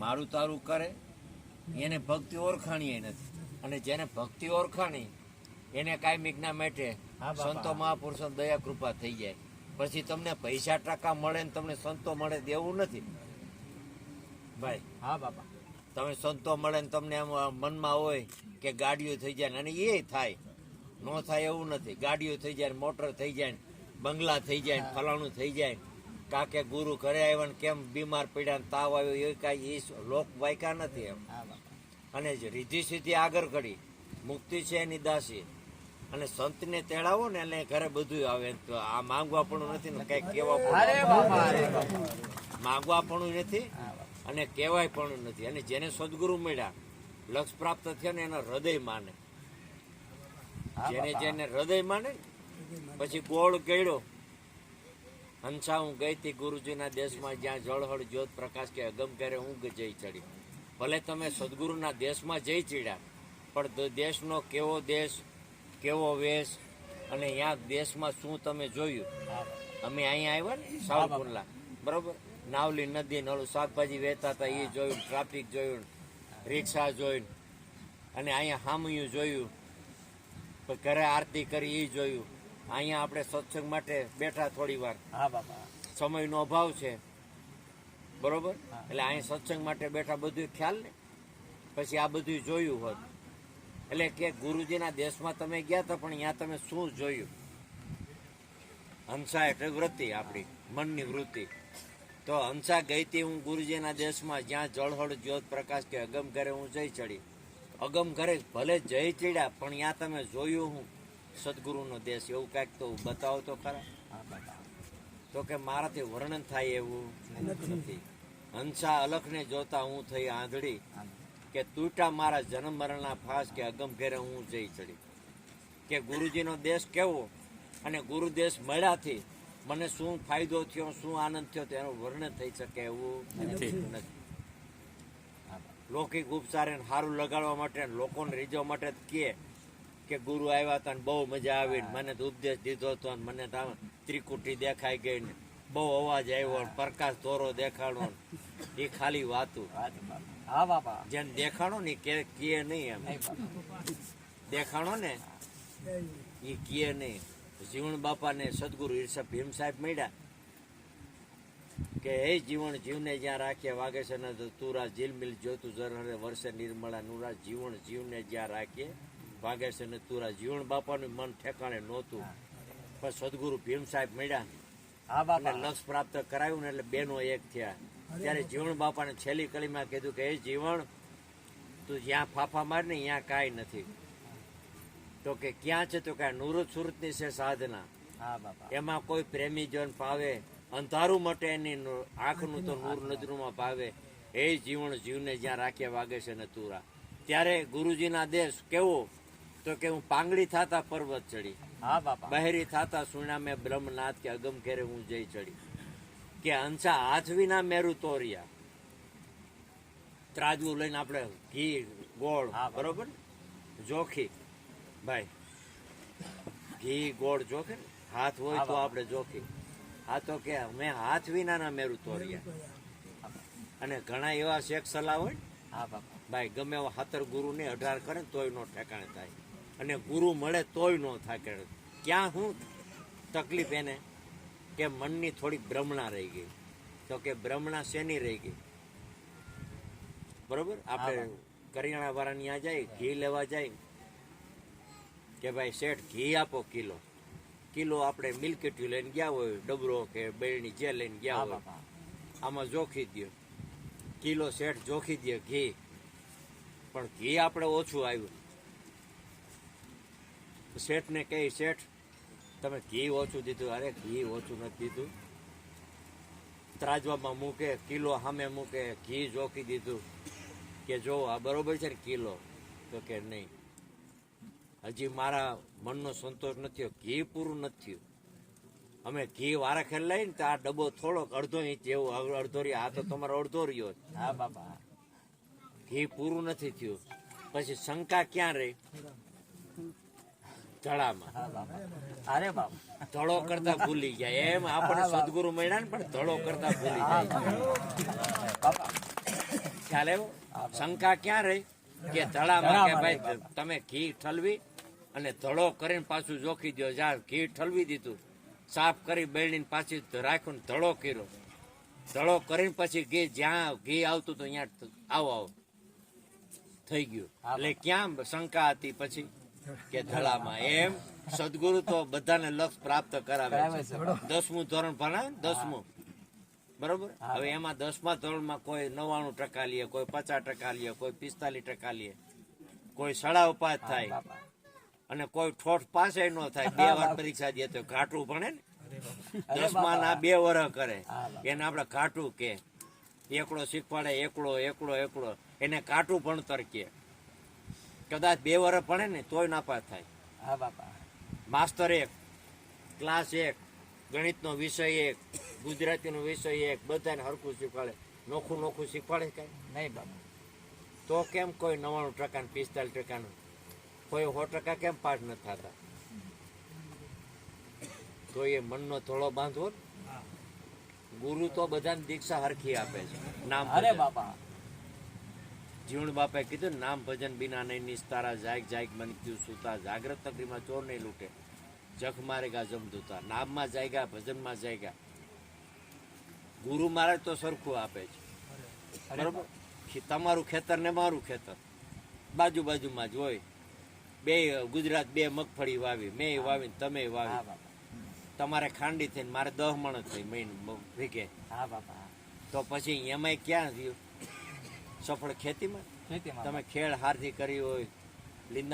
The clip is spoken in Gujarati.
મારે તારું કરે એને ભક્તિ ઓળખાણી નથી. અને જેને ભક્તિ ઓળખાણી એને કાંઈ ના માટે. સંતો મહાપુરુષો દયા કૃપા થઈ જાય. પછી તમને પૈસા ટકા મળે ને તમને સંતો મળે દેવું નથી. ભાઈ હા બાપા. તમે સંતો મળે ને તમને એમ મનમાં હોય કે ગાડીઓ થઈ જાય ને અને એ થાય. ન થાય એવું નથી. ગાડીઓ થઈ જાય મોટર થઈ જાય બંગલા થઈ જાય ફલાણું થઈ જાય કાકે ગુરુ ઘરે આવ્યા ને કેમ બીમાર પડ્યા ને તાવ આવ્યો એ કાંઈ એ લોક વાયકા નથી એમ. હા અને જે રીધિ સીધી આગળ કરી મુક્તિ છે એની દાસી. અને સંતને તેડાવો ને એટલે ઘરે બધું આવે. તો આ માંગવા પણ નથી ને કઈ કેવા પણ માંગવા પણ નથી અને કહેવાય પણ નથી. અને જેને સદગુરુ મળ્યા લક્ષ પ્રાપ્ત થયા ને એના હૃદય માને. જેને જેને હૃદય માને પછી ગોળ કેળો હંસા હું ગઈ તી ગુરુજીના દેશમાં જ્યાં જળહળ જ્યોત પ્રકાશ કે અગમ કરે હું જઈ ચડી. ભલે તમે સદગુરુના દેશમાં જઈ ચડ્યા પણ દેશનો કેવો દેશ કેવો વેશ અને ત્યાં દેશમાં શું તમે જોયું? અમે અહીંયા આવ્યા ને સાવરકુંડલા. બરોબર? નાવલી નદી નળું શાકભાજી વહેતા હતા એ જોયું ટ્રાફિક જોયું રિક્ષા જોયું અને અહીંયા હામયું જોયું ઘરે આરતી કરી એ જોયું. અહીંયા આપણે સત્સંગ માટે બેઠા થોડી વાર. સમયનો અભાવ છે. બરોબર? એટલે અહીંયા સત્સંગ માટે બેઠા બધું ખ્યાલ ને? પછી આ બધું જોયું હોત. એટલે કે ગુરુજીના દેશમાં તમે ગયા હતા પણ ત્યાં તમે શું જોયું? હંસા એટલે વૃત્તિ આપણી મનની વૃત્તિ. તો હંસા ગઈ હતી હું ગુરુજીના દેશમાં જ્યાં જળહળ જ્યોત પ્રકાશ કે અગમ ઘરે હું જઈ ચડી અગમ ઘરે ભલે જઈ ચડ્યા પણ ત્યાં તમે જોયું હું સદગુરુનો દેશ એવું કાંઈક તો બતાવો તો ખરા? તો કે મારાથી વર્ણન થાય એવું? નથી. હંસા અલખને જોતા હું થઈ આંધળી. કે તૂટા મારા જન્મ મરણના ફાસ કે અગમ ઘેરે હું જઈ ચડી. કે ગુરુજીનો દેશ કેવો અને ગુરુ દેશ મળ્યાથી મને શું ફાયદો થયો શું આનંદ થયો તેનું વર્ણન થઈ શકે એવું નથી. લૌકિક ઉપચારે સારું લગાડવા માટે લોકોને રીઝવા માટે કે કે ગુરુ આવ્યા હતા ને બહુ મજા આવી મને તો ઉપદેશ દીધો હતો ને મને ત્રિકુટી દેખાઈ ગઈ ને બહુ અવાજ આવ્યો ને પ્રકાશ ધોરો દેખાડો ને એ ખાલી વાતું. હા બાપા. જેમ દેખાણો ને કે કીએ નહીં એમ. દેખાણો ને એ કીએ નહીં. જીવણ બાપાને સદગુરુ ઈર્ષા ભીમ સાહેબ મળ્યા કે હે જીવન જીવને જ્યાં રાખીએ વાગે છે ને તુરા ઝીલમિલ જોતું જરહરે વર્ષે નિર્મળા નુરા જીવન જીવને જ્યાં રાખીએ વાગે છે ને તુરા જીવણ બાપાનું મન ઠેકાણે નહોતું. પણ સદગુરુ ભીમ સાહેબ મળ્યા. હા બાપા. લક્ષ પ્રાપ્ત કરાયું ને એટલે બેનો એક થયા. ત્યારે જીવણ બાપાને છેલ્લી કલીમાં કીધું કે એ જીવણ તું જ્યાં ફાફા માર ને ત્યાં કાંઈ નથી. તો કે ક્યાં છે તો કે નુરત સુરત સુરતની છે સાધના. એમાં કોઈ પ્રેમી જન પાવે અંધારું માટે એની નૂ- આંખનું તો નૂર નજરોમાં પાવે એ જીવન જીવને જ્યાં રાખ્યા વાગે છે ને તુરા. ત્યારે ગુરુજીના દેશ કેવો? તો કે હું પાંગડી થાતા પર્વત ચડી. હા બાપા. બહેરી થાતા સુણામે બ્રહ્મનાથ કે અગમ ઘેરે હું જઈ ચડી. કે અંસા હાથ વિના મેરુ તોર્યા ત્રાજવું લઈને આપણે ઘી ગોળ હા, બરોબર. જોખી. ભાઈ ઘી ગોળ જોખે હાથ હોય તો આપણે જોખી. આ તો કે મેં હાથ વિનાના મેરુ તોર્યા અને ઘણા એવા શેખ સલાહ હોય હા બાપા. ભાઈ ગમે એવા હાતર ગુરુ ને અઢાર કરે ને તોય નો ઠેકાણે થાય. અને ગુરુ મળે તોય નો થાકે ક્યાં હું તકલીફ એને? કે મનની થોડીક ભ્રમણા રહી ગઈ. તો કે ભ્રમણા શેની રહી ગઈ? બરોબર? આપણે કરિયાણા વાળા ત્યાં જાય ઘી લેવા જાય. કે ભાઈ શેઠ ઘી આપો કિલો. કિલો આપણે મિલ્કેટ્યુ લઈને ગયા હોય ડબરો કે બેરણી જે લઈને ગયા હોય. આમાં જોખી દ્યો. કિલો શેઠ જોખી દે ઘી. પણ ઘી આપણે ઓછું આવ્યું શેઠને કહી શેઠ તમે ઘી ઓછું દીધું, અરે ઘી ઓછું નથી દીધું. ત્રાજવામાં મૂકે, કિલો સામે મૂકે, ઘી જોખી દીધું. કે જો આ બરોબર છે ને કિલો, તો કે નહીં. હજી મારા મનનો સંતોષ નથી ઘી પૂરું નથી અમે ઘી વારા ખેલ લઈને તો આ ડબ્બો થોડોક અડધો ઇંચ જેવો અડધો રહ્યો. આ તો તમારો અડધો રહ્યો હા બાબા ઘી પૂરું નથી થયું. પછી શંકા ક્યાં રહી? હા અરે બાપા. ધડો કરતા ભૂલી ગયા. એમ આપણને સદગુરુ મળ્યા ને પણ ધડો કરતા ભૂલી જાય ખ્યાલ આવ્યો? શંકા ક્યાં રહી? કે ધળામાં કે ભાઈ તમે ઘી ઠલવી અને ધળો કરીને પાછું જોખી દો જા ઘી ઠલવી દીધું. સાફ કરી બેળીને પાછી રાખ્યું ને ધડો કર્યો. ધળો કરીને પછી ઘી જ્યાં ઘી આવતું હતું ત્યાં આવો આવો. થઈ ગયું. એટલે ક્યાં શંકા હતી પછી? કે ધડામાં. એમ સદગુરુ તો બધાને લક્ષ પ્રાપ્ત કરાવે છે. દસમું ધોરણ ભણાવે દસમું. બરોબર? હવે એમાં દસમા ધોરણમાં કોઈ નવ્વાણું ટકા લે કોઈ પચાસ ટકા લે કોઈ પિસ્તાલીસ ટકા લે. કોઈ સડા ઉપાધ થાય. અને કોઈ ઠોઠ પાસે ન થાય. બે વાર પરીક્ષા દે તો ઘાટું ભણે ને? દસમા ના બે વર્ષ કરે. એને આપણે ઘાટું કે. એકડો શીખવાડે એકડો એકડો એકડો. એને કાટું ભણતર કે. કદાચ બે વર્ષ ભણે ને તોય નાપાસ થાય. હા બાપા. માસ્તર એક ક્લાસ એક ગણિતનો વિષય એક ગુજરાતીનો વિષય એક બધાને હરખું શીખવાડે. નોખું નોખું શીખવાડે કાંઈ નહીં? બાપા. તો કેમ કોઈ નવ્વાણું ટકા ને પિસ્તાલીસ ટકાનું? કોઈ સો ટકા કેમ પાસ નથી થતા? તો એ મનનો થોડો બાંધવો ને. ગુરુ તો બધાને દીક્ષા હરખી આપે છે. નામ અરે બાપા. જીવણ બાપાએ કીધું નામ ભજન બિના નહીં નિસ્તારા જાગ જાગ મન ક્યું સુતા જાગ્રત તકરીમાં ચોર નહીં લૂટે જખ મારેગા જમધૂતા નામમાં જાયગા ભજનમાં જાયગા. ગુરુ મહારાજ તો સરખું આપે છે. બરોબર? તમારું ખેતર ને મારું ખેતર. બાજુ બાજુમાં જ હોય. બે ગુજરાત બે મગફળી વાવી મેં વાવી ને તમે વાવી. તમારે ખાંડી થઈને મારે દહ મણ થઈ મહિને ભીગે હા બાપા તો પછી એમાંય ક્યાં થયું? સફળ ખેતીમાં? ખેતીમાં. તમે ખેડ હારથી કરી હોય લીંડા